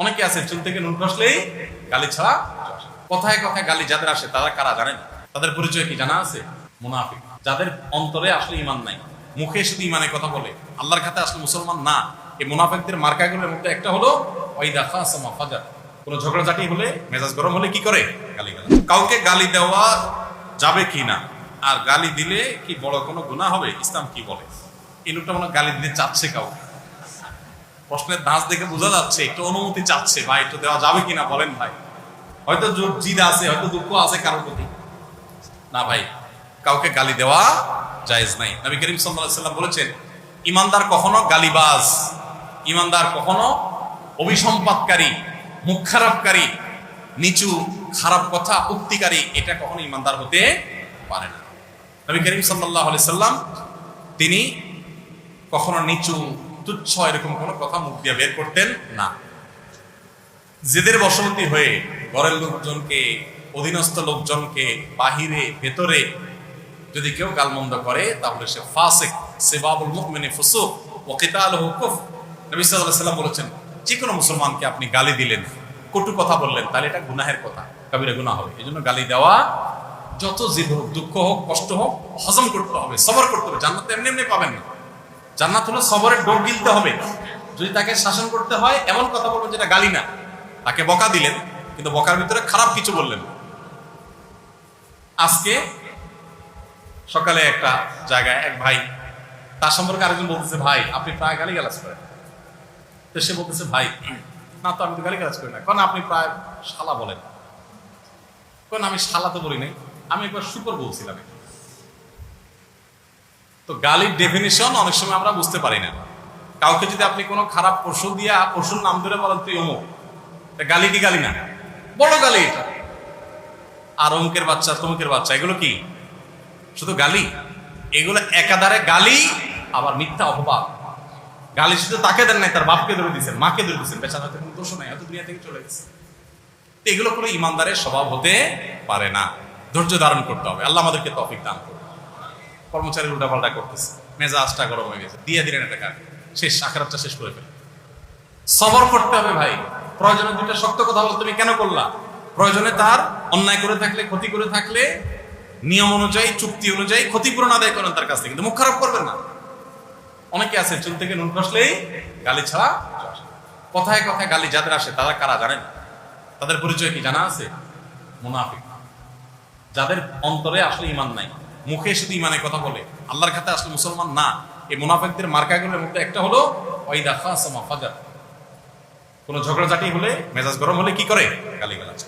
অনেকে আছে চুল থেকে নুন খসলেই গালি ছাড়া কথায় কথায় গালি যাদের আসে, তারা কারা জানেন? তাদের পরিচয় কি জানা আছে? মুনাফিক। যাদের অন্তরে আসলে ইমান নাই, মুখে শুধু ইমানের কথা বলে, আল্লাহর খাতে আসলে মুসলমান না, এই মুনাফিকদের মার্কাগুলোর মধ্যে একটা হলো, ওয়াইদা খাসামা ফাজার। কোনো ঝগড়াঝাটি হলে, মেজাজ গরম হলে কি করে? গালি গালি কাউকে গালি দেওয়া যাবে কি না? আর গালি দিলে কি বড় কোনো গুনাহ হবে? ইসলাম কি বলে? এই লোকটা মনে গালি দিতে চাচ্ছে কাউকে। প্রশ্নের ধাঁচ দেখে বোঝা যাচ্ছে, একটু অনুমতি চাচ্ছে ভাই একটু দেওয়া যাবে কিনা বলেন ভাই। হয়তো জিদ আছে, হয়তো দুঃখ আছে কারোর প্রতি। না ভাই, কাউকে গালি দেওয়া জায়েজ নাই। নবী করিম সাল্লাম বলেছেন, ইমানদার কখনো গালিবাজ, ইমানদার কখনো অভিসম্পাদকারী মুখ খারাপকারী, নিচু খারাপ কথা উক্তিকারী, এটা কখনো ইমানদার হতে পারে না। নবী করিম আলাইহি সাল্লাম, তিনি কখনো নিচু তুচ্ছ এরকম কোনো কথা মুখ দিয়ে বের করতেন না। জেদের বশবর্তী হয়ে ঘরের লোকজনকে, অধীনস্থ লোকজনকে বাহিরে, ভেতরে যদি কেউ গালমন্দ করে, তাহলে সে ফাসিক, সেবাবুল মুমিনে, ফুসুক, ও কিতালহু কুফর। নবী আলাইহি সাল্লাম বলেছেন, যে কোনো মুসলমানকে আপনি গালি দিলেন, কটু কথা বললেন, তাহলে এটা গুনাহের কথা, কবিরা গুনাহ হবে। এই গালি দেওয়া, যত জিদ হোক, দুঃখ হোক, কষ্ট হোক, হজম করতে হবে, সবর করতে হবে। জান্নাত এমনি এমনি পাবেন না। জান্নাত হলো সবরের ডোর গিলতে হবে। যদি তাকে শাসন করতে হয়, এমন কথা বলবেন যেটা গালি না। তাকে বকা দিলেন, কিন্তু বকার ভিতরে খারাপ কিছু বললেন আজকে সকালে একটা জায়গায় এক ভাই, তার সম্পর্কে আরেকজন বলতেছে, ভাই, আপনি প্রায় গালি গালাজ করেন। তো সে বলতেছে, ভাই, না তো আমি তো গালি গালাজ করি না। কারণ আপনি প্রায় শালা বলেন? কারণ আমি শালা তো বলি নাই? আমি একবার শুকর বলছিলাম তো গালির ডেফিনিশন অনেক সময় আমরা বুঝতে পারি না। কাউকে যদি আপনি কোনো খারাপ পশু দিয়া পশুর নাম ধরে বলেন তুই অমুক। গালি কি গালি না? বড় গালি এটা। আর অমুকের বাচ্চা, তমুকের বাচ্চা, এগুলো কি? শুধু গালি? এগুলো একাধারে গালি, আবার মিথ্যা অপবাদ। গালি শুধু তাকে দেন নাই, তার বাপকে ধরে দিয়েছেন, মাকে ধরে দিয়েছেন। বেচার কোনো দোষ নাই হয়তো দুনিয়া থেকে চলে গেছে। এগুলো কোনো ইমানদারের স্বভাব হতে পারে না। ধৈর্য ধারণ করতে হবে। আল্লাহ আমাদেরকে তফিক দান করবে কর্মচারী উল্টাপাল্টা করতেছে। মেজাজটা গরম হয়ে গেছে। দিয়ে দিলেন একটা কাজ। শেষ, আখেরাতটা শেষ করে ফেলে সবর করতে হবে ভাই। প্রয়োজনে দুইটা শক্ত কথা বল, তুমি কেন করলা? প্রয়োজনে তার অন্যায় করে থাকলে, ক্ষতি করে থাকলে, নিয়ম অনুযায়ী, চুক্তি অনুযায়ী ক্ষতিপূরণ আদায় করেন তার কাছ থেকে। কিন্তু মুখ খারাপ করবেন না। অনেকে আছে, চুল থেকে নুন খসলেই গালি ছাড়া কথায় কথায় গালি যাদের আসে, তারা কারা জানেন? তাদের পরিচয় কি জানা আছে? মুনাফিক। যাদের অন্তরে আসলে ইমান নাই। মুখে শুধু ইমানের কথা বলে। আল্লাহর খাতে আসলে মুসলমান না। এই মুনাফেকদের মার্কাগুলোর মধ্যে একটা হলো, ওয়াইদা খাসমা ফাজার। কোনো ঝগড়াঝাটি হলে, মেজাজ গরম হলে কি করে? গালি গালাজ